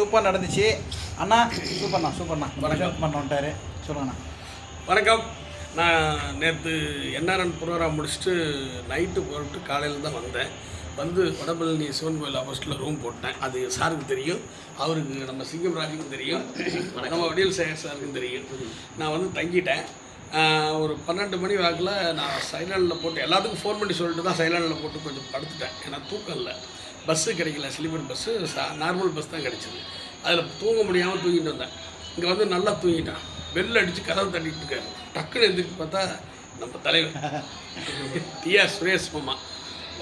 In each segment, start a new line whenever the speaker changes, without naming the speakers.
Super நடந்துச்சு. அண்ணா சூப்பர்ண்ணா சூப்பர்ண்ணா.
வணக்கம்.
பண்ணோன்ட்டாரு சொல்லுங்கண்ணா.
வணக்கம். நான் நேற்று என்ஆர்என் ப்ரோக்ராம் முடிச்சுட்டு நைட்டு போட்டு காலையில் தான் வந்தேன். வந்து வடபழனி சிவன் கோயில் ஆப்போசிட்டில் ரூம் போட்டேன். அது சாருக்கு தெரியும். அவருக்கு நம்ம சிங்கம் ராஜுக்கும் தெரியும். நம்ம வடியல் சேகர் சாருக்கும் தெரியும். நான் வந்து தங்கிட்டேன். ஒரு பன்னெண்டு மணி வாக்கில் நான் சைலண்டில் போட்டு எல்லாத்துக்கும் ஃபோன் பண்ணி சொல்லிட்டு தான் சைலண்டில் போட்டு கொஞ்சம் படுத்துட்டேன். ஏன்னா தூக்கம் இல்லை. பஸ்ஸு கிடைக்கல ஸ்லீப்பர் பஸ்ஸு நார்மல் பஸ் தான் கிடைச்சிது. அதில் தூங்க முடியாமல் தூங்கிட்டு வந்தேன். இங்கே வந்து நல்லா தூங்கிட்டான். பெல் அடித்து கதவு தட்டிட்டு இருக்காரு. டக்குன்னு எந்திரிச்சு பார்த்தா நம்ம தலைவர். டிஆர் சுரேஷ் மாமா.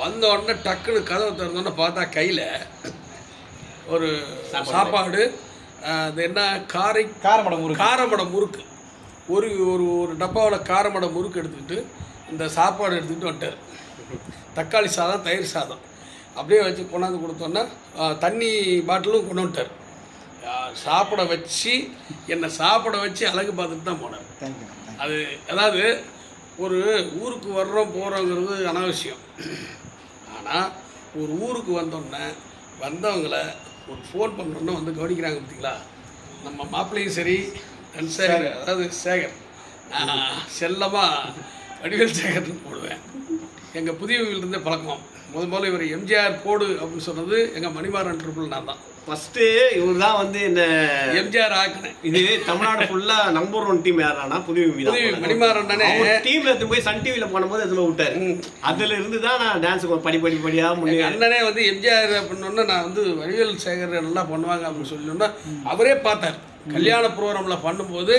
வந்த உடனே டக்குன்னு கதவை திறந்தோடனே பார்த்தா கையில் ஒரு சாப்பாடு. அது என்ன காரை
காரமடம் ஊருக்கு
காரமடை முறுக்கு. ஒரு ஒரு ஒரு டப்பாவில் காரமடை முறுக்கு எடுத்துக்கிட்டு இந்த சாப்பாடு எடுத்துக்கிட்டு வந்துட்டார். தக்காளி சாதம் தயிர் சாதம். அப்படியே வச்சு கொண்டாந்து கொடுத்தோன்னா தண்ணி பாட்டிலும் கொண்டு வந்துட்டார். ஆ, சாப்பிட வச்சு என்னை சாப்பிட வச்சு அழகு பார்த்துட்டு தான் போனார். அது அதாவது ஒரு ஊருக்கு வர்றோம் போகிறோங்கிறது அனாவசியம். ஆனால் ஒரு ஊருக்கு வந்தோடனே வந்தவங்களை ஒரு ஃபோன் பண்ணோன்னே வந்து கவனிக்கிறாங்க பார்த்தீங்களா நம்ம மாப்பிள்ளையும் சரி சேகர். அதாவது சேகர். செல்லமாக வடிவேல் சேகர்னு போடுவேன். எங்கள் புதிய இருந்தே பழக்கம். முத முதல்ல இவர் எம்ஜிஆர் போடு அப்படின்னு சொன்னது எங்கள் மணிமாறன் ட்ரிபிள் நான் தான்.
ஃபர்ஸ்ட் இவர் தான் வந்து இந்த
எம்ஜிஆர் ஆக்கினேன்.
இது தமிழ்நாடு ஃபுல்லா நம்பர் ஒன் டீம் யாரானா? புதிய
மணிமாறன் தானே.
டீம்ல எடுத்து போய் சன் டிவில போனபோது அதுல விட்டாரு. அதுல இருந்து தான் நான் டான்ஸ் படி படி படியா முன்னே
எங்கள் அண்ணனே வந்து எம்ஜிஆர் அப்படின்னோடனே நான் வந்து வடிவேல் சேகர் நல்லா பண்ணுவாங்க அப்படின்னு சொல்லணுன்னா அவரே பார்த்தார். கல்யாண ப்ரோக்ராமில் பண்ணும்போது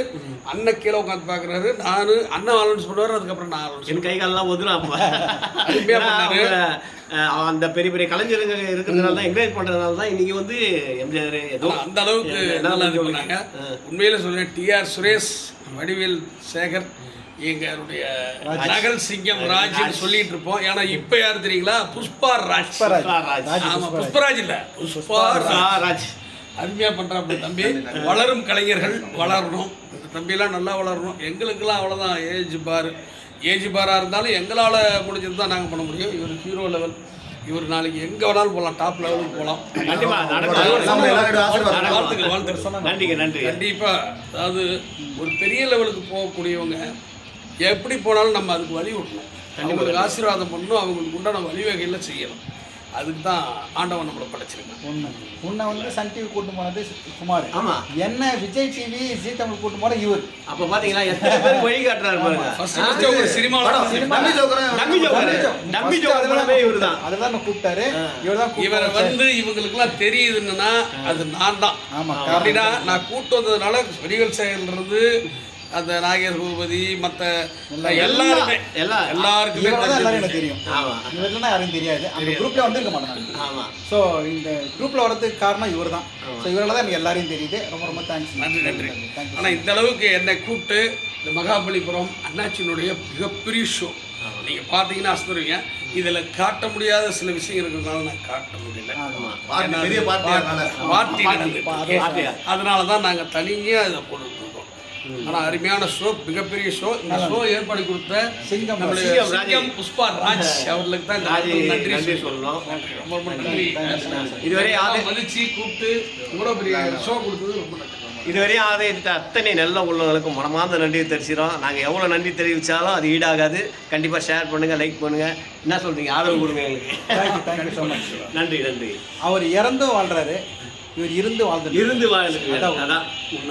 அண்ணன் கீழே உட்காந்து பார்க்குறாரு. நான் அண்ணன் அலௌன்ஸ் பண்ணுவார் அதுக்கப்புறம் நான் அலௌன்ஸ்
என் கை காலெல்லாம் அஹ், அந்த பெரிய பெரிய கலைஞருங்க இருக்கிறதுனால தான் என்கரேஜ் பண்றதுனால தான் இன்னைக்கு வந்து எம்ஜிஆர் ஏதோ
அந்த அளவுக்கு நல்லா இது. பண்ணாங்க. உண்மையில சொல்றேன் டிஆர் சுரேஷ் வடிவேல் சேகர் எங்களுடைய நகல் சிங்கம் ராஜ்னு சொல்லிட்டு இருப்போம். ஏன்னா இப்ப யாரு தெரியுங்களா? புஷ்பா ராஜ். ஆமா
புஷ்பராஜ்.
இல்ல. புஷ்பா ராஜ். அருமையாக பண்ணுறாப்புல தம்பி. வளரும் கலைஞர்கள் வளரணும். இந்த தம்பியெல்லாம் நல்லா வளரணும். எங்களுக்கெல்லாம் அவ்வளோதான் ஏஜ் பார். ஏஜ் பாராக இருந்தாலும் எங்களால் முடிஞ்சது தான் நாங்கள் பண்ண முடியும். இவர் ஹீரோ லெவல் இவர் நாளைக்கு எங்கே வேணாலும் போகலாம் டாப் லெவலுக்கு போகலாம். வாழ்த்துக்கள் வாழ்த்துக்கள்.
சொன்னா
நன்றிங்க. நன்றி
கண்டிப்பாக அதாவது ஒரு பெரிய லெவலுக்கு போகக்கூடியவங்க எப்படி போனாலும் நம்ம அதுக்கு வழி விடணும். அவங்களுக்கு ஆசீர்வாதம் பண்ணணும். அவங்களுக்கு உண்டான வழிவகையில் செய்யணும். அதுக்கு தான் ஆண்டவன் நம்மளை படைச்சிருக்கான்.
உண்மை உன்னை வந்து சன் டிவி கூட்டு போனது குமார்.
ஆமா.
என்ன விஜய் டிவி ஜி தமிழ் கூட்டு போன இவர்.
அப்ப பாத்தீங்களா எத்தனை பேர் வழி காட்டுறாரு பாருங்க.
ஒரு சினிமாவில்
cinema-
dummy joker dummy
First
joker
அதுல
பண்ணவே இவர் தான்.
அதுதான் நான் கூப்பிட்டாரு. இவர் தான்
இவரை வந்து இவங்களுக்குலாம் தெரியுதுன்னா அது நான் தான்.
ஆமா
அப்படின்னா நான் கூட்டு வந்ததுனால வடிவேல் சேகர்ல இருந்து அந்த நாகேஷ் பூபதி மற்ற எல்லாருமே.
எல்லாம்
எல்லாருக்குமே
இவரை தான் எல்லாரும் எனக்கு
தெரியும்.
தெரியும்
ஆமா.
இவர் இல்லைன்னா யாரும் தெரியாது. அந்த குரூப்ல வந்திருக்க மாட்டேன்
ஆமா.
ஸோ இந்த குரூப்ல வரதுக்கு காரணம் இவர் தான் ஸோ இவரால் தான் எனக்கு எல்லாரையும் தெரியுது. ரொம்ப ரொம்ப தேங்க்ஸ்
நன்றி நன்றி. ஆனால் இந்த அளவுக்கு என்னை கூப்பிட்டு இந்த மகாபலிபுரம் அண்ணாச்சியினுடைய மிகப்பெரிய ஷோ நீங்கள் பார்த்தீங்கன்னா அசந்துருவீங்க. இதில் காட்ட முடியாத சில விஷயம் இருக்கிறதுனால நான் காட்ட முடியல.
அதனால.
தான் நாங்கள் தனியாக இதை இருக்கோம் ஆனால் அருமையான ஷோ மிகப்பெரிய ஷோ. இந்த ஷோ ஏற்பாடு கொடுத்த
சிங்கம்
சிங்கம்
புஷ்பா ராஜ் அவர்களுக்கு தான்
நன்றி
நன்றி
சொல்லணும்.
ரொம்ப ரொம்ப நன்றி.
இதுவரை ஆதே
மதிச்சு கூப்பிட்டு இவ்வளோ பெரிய ஷோ கொடுத்தது ரொம்ப நன்றி.
இதுவரையும் ஆதரித்த அத்தனை நல்ல உள்ளவங்களுக்கும் மனமார்ந்த நன்றி தெரிவிச்சிடும் நாங்கள் எவ்வளோ நன்றி தெரிவித்தாலும் அது ஈடாகாது. கண்டிப்பாக ஷேர் பண்ணுங்கள் லைக் பண்ணுங்கள் என்ன சொல்கிறீங்க ஆதரவு கொடுங்க எங்களுக்கு.
தேங்க்யூ தேங்க்யூ ஸோ மச்
நன்றி நன்றி.
அவர் இறந்தும் வாழ்றாரு. இவர் இருந்து வாழ்ந்துட்டு
இருந்து
அதான்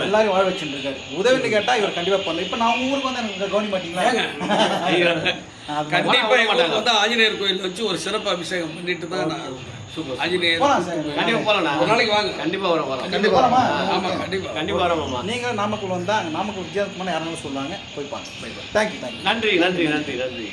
எல்லாரும் வாழ வச்சுட்டு இருக்காரு உதவின்னு கேட்டா இவர் கண்டிப்பா பண்ணல இப்போ நான் ஊருக்கு வந்து எனக்கு கவனி மாட்டீங்களா?
கண்டிப்பா
வர
எங்க
மாட்டாங்க.
ஊருக்கு வந்து ஆஞ்சநேயர் கோயில் வச்சு ஒரு சிறப்பு அபிஷேகம் பண்ணிட்டு தான் நான் ஆஞ்சநேயர்.
கண்டிப்பாக போகலாம்
ஒரு நாளைக்கு வாங்க.
கண்டிப்பாக வரோம் வரோம்.
கண்டிப்பா போலாமா?
ஆமா கண்டிப்பா.
கண்டிப்பாக வரோம் மாமா
நீங்க நாமக்கல் வந்தா நாமக்கல் வித்தியாசமான யாரும் சொல்லுவாங்க போய் பாருங்க. தேங்க்யூ தேங்க்யூ
நன்றி நன்றி நன்றி நன்றி.